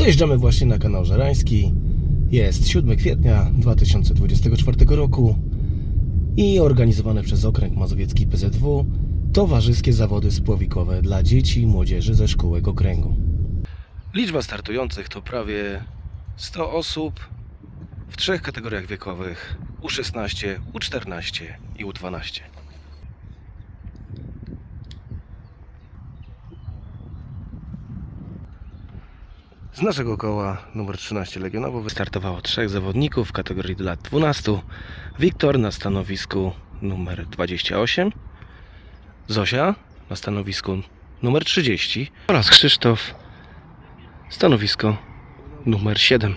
Dojeżdżamy właśnie na kanał Żerański. Jest 7 kwietnia 2024 roku i organizowane przez Okręg Mazowiecki PZW towarzyskie zawody spławikowe dla dzieci i młodzieży ze szkółek okręgu. Liczba startujących to prawie 100 osób w trzech kategoriach wiekowych U16, U14 i U12. Z naszego koła numer 13 Legionowo wystartowało trzech zawodników w kategorii do lat 12. Wiktor na stanowisku numer 28, Zosia na stanowisku numer 30 oraz Krzysztof stanowisko numer 7.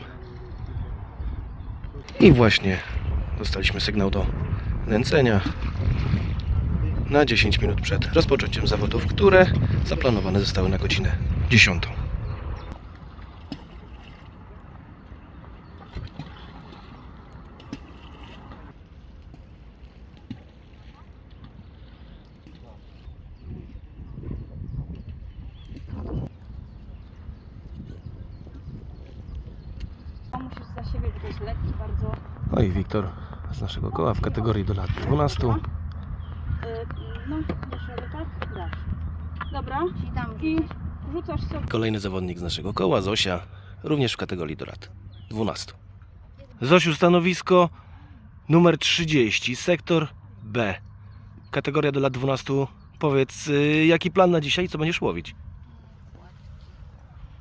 I właśnie dostaliśmy sygnał do nęcenia na 10 minut przed rozpoczęciem zawodów, które zaplanowane zostały na godzinę 10. Musisz za siebie, bo to jest lekki bardzo. No i Wiktor z naszego koła w kategorii do lat 12. Yy, no, dasz radę, tak? Dasz. Dobra. I rzucasz sobie. Kolejny zawodnik z naszego koła, Zosia, również w kategorii do lat 12. Zosiu, stanowisko numer 30, sektor B. Kategoria do lat 12. Powiedz, y, jaki plan na dzisiaj, co będziesz łowić?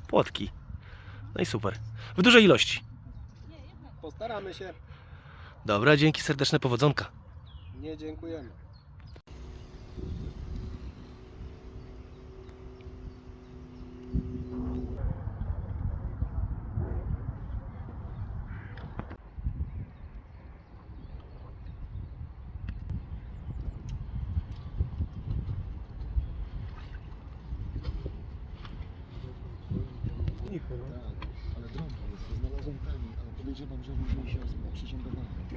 Płotki. No i super. W dużej ilości. Postaramy się. Dobra, dzięki serdeczne powodzonka. Nie dziękujemy. Tak, ale drągi jest, znalazłem pani, ale podejrzewam, że się.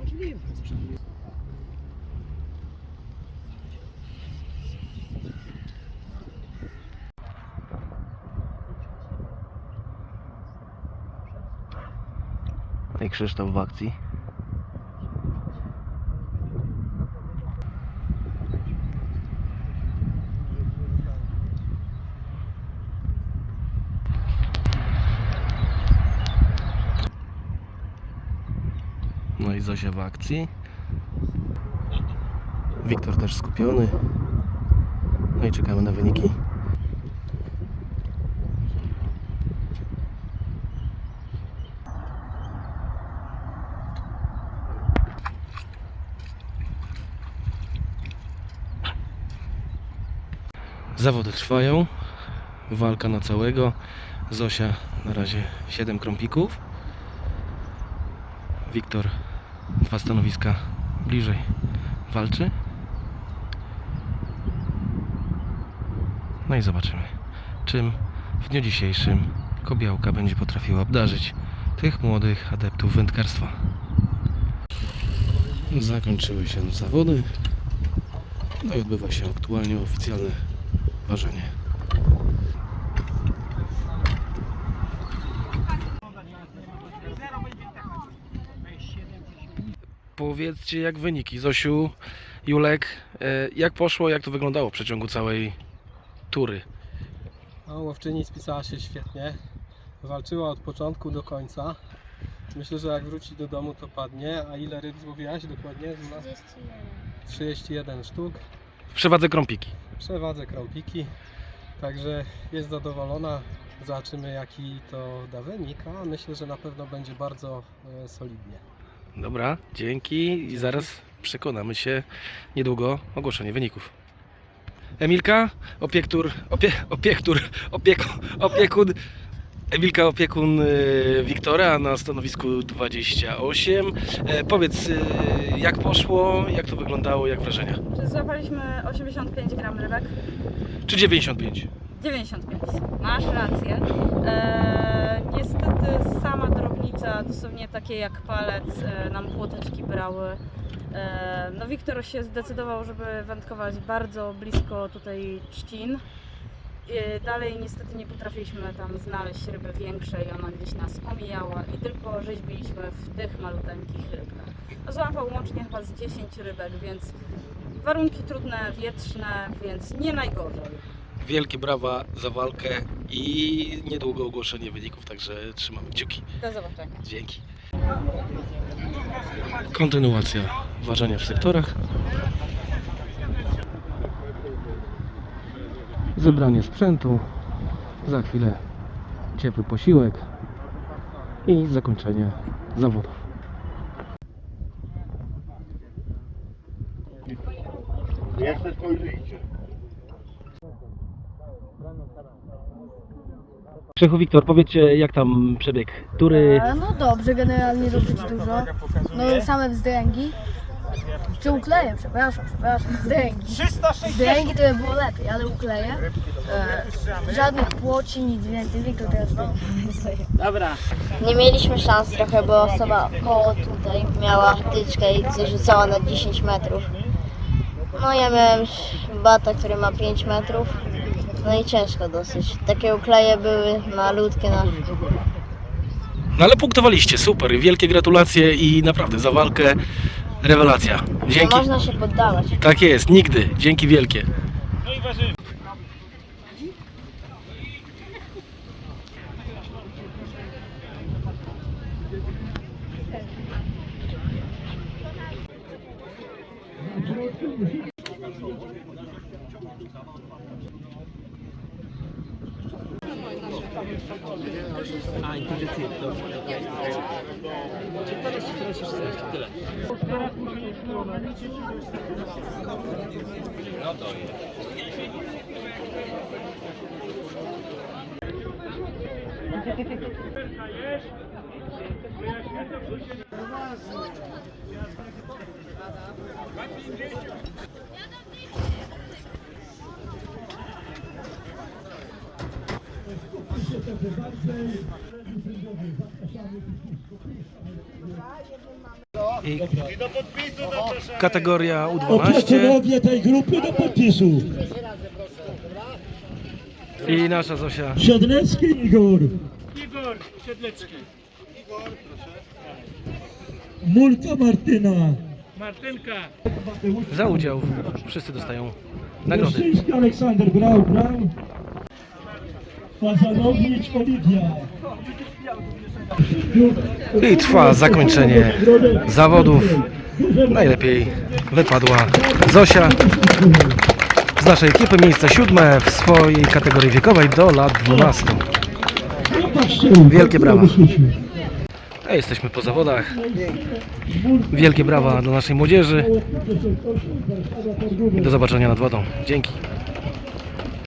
Możliwe. I Krzysztof w akcji. No i Zosia w akcji. Wiktor też skupiony. No i czekamy na wyniki. Zawody trwają. Walka na całego. Zosia na razie 7 krąpików. Wiktor dwa stanowiska bliżej walczy. No i zobaczymy, czym w dniu dzisiejszym Kobiałka będzie potrafiła obdarzyć tych młodych adeptów wędkarstwa. Zakończyły się zawody. No i odbywa się aktualnie oficjalne ważenie. Powiedzcie jak wyniki. Zosiu, Julek, e, jak poszło, jak to wyglądało w przeciągu całej tury? No, łowczyni spisała się świetnie. Walczyła od początku do końca. Myślę, że jak wróci do domu to padnie. A ile ryb złowiłaś dokładnie? 31 sztuk. W przewadze krąpiki. W przewadze krąpiki. Także jest zadowolona. Zobaczymy jaki to da wynik, a myślę, że na pewno będzie bardzo e, solidnie. Dobra, dzięki i zaraz przekonamy się niedługo ogłoszenie wyników. Emilka, opiektur, opie, opiektur, opiekun, opiekun, Emilka opiekun y, Wiktora na stanowisku 28. E, powiedz, y, jak poszło, jak to wyglądało, jak wrażenia? Złapaliśmy 85 gram rybek. Czy 95? 95. Masz rację. Eee, niestety sama drobnica, dosłownie takie jak palec, e, nam płoteczki brały. Eee, no Wiktor się zdecydował, żeby wędkować bardzo blisko tutaj trzcin. Y, Dalej niestety nie potrafiliśmy tam znaleźć ryby większej, ona gdzieś nas omijała i tylko rzeźbiliśmy w tych maluteńkich rybkach. No, Złapał łącznie chyba z 10 rybek, więc warunki trudne, wietrzne, więc nie najgorzej. Wielkie brawa za walkę i niedługo ogłoszenie wyników, także trzymamy kciuki. Do zobaczenia. Dzięki. Kontynuacja ważenia w sektorach. Zebranie sprzętu. Za chwilę ciepły posiłek i zakończenie zawodów. Jeszcze spojrzyjcie. Krzychu Wiktor, powiedzcie jak tam przebieg tury. E, No dobrze, generalnie dosyć dużo. No same wzdręgi. Czy ukleje, przepraszam, przepraszam, wzdręgi. Wzdręgi to by było lepiej, ale ukleje. E, żadnych płoci, nic więcej, Wiktor teraz to Nie mieliśmy szans trochę, bo osoba koło tutaj miała tyczkę i zarzucała na 10 metrów. No ja miałem bata, który ma 5 metrów. No i ciężko dosyć. Takie ukleje były malutkie na No ale punktowaliście, super, wielkie gratulacje i naprawdę za walkę rewelacja. nie Dzięki. można się poddawać. Tak jest, nigdy. Dzięki wielkie. A, intuicyjny, dobrze. Czternaście, czternaście, szesnaście, tyle. No to jest. Poważnie. I kategoria U12 Panowie tej grupy do podpisu. i nasza Zosia. Siedlecki Igor. Igor Siedlecki. Mulka Martyna. Martynka. Za udział wszyscy dostają nagrody. Aleksander Brał, Brał. Fazanowicz Oliwia. I trwa zakończenie zawodów. Najlepiej wypadła Zosia z naszej ekipy, miejsce siódme w swojej kategorii wiekowej do lat 12. Wielkie brawa. A jesteśmy po zawodach. Wielkie brawa dla naszej młodzieży. Do zobaczenia nad wodą. Dzięki.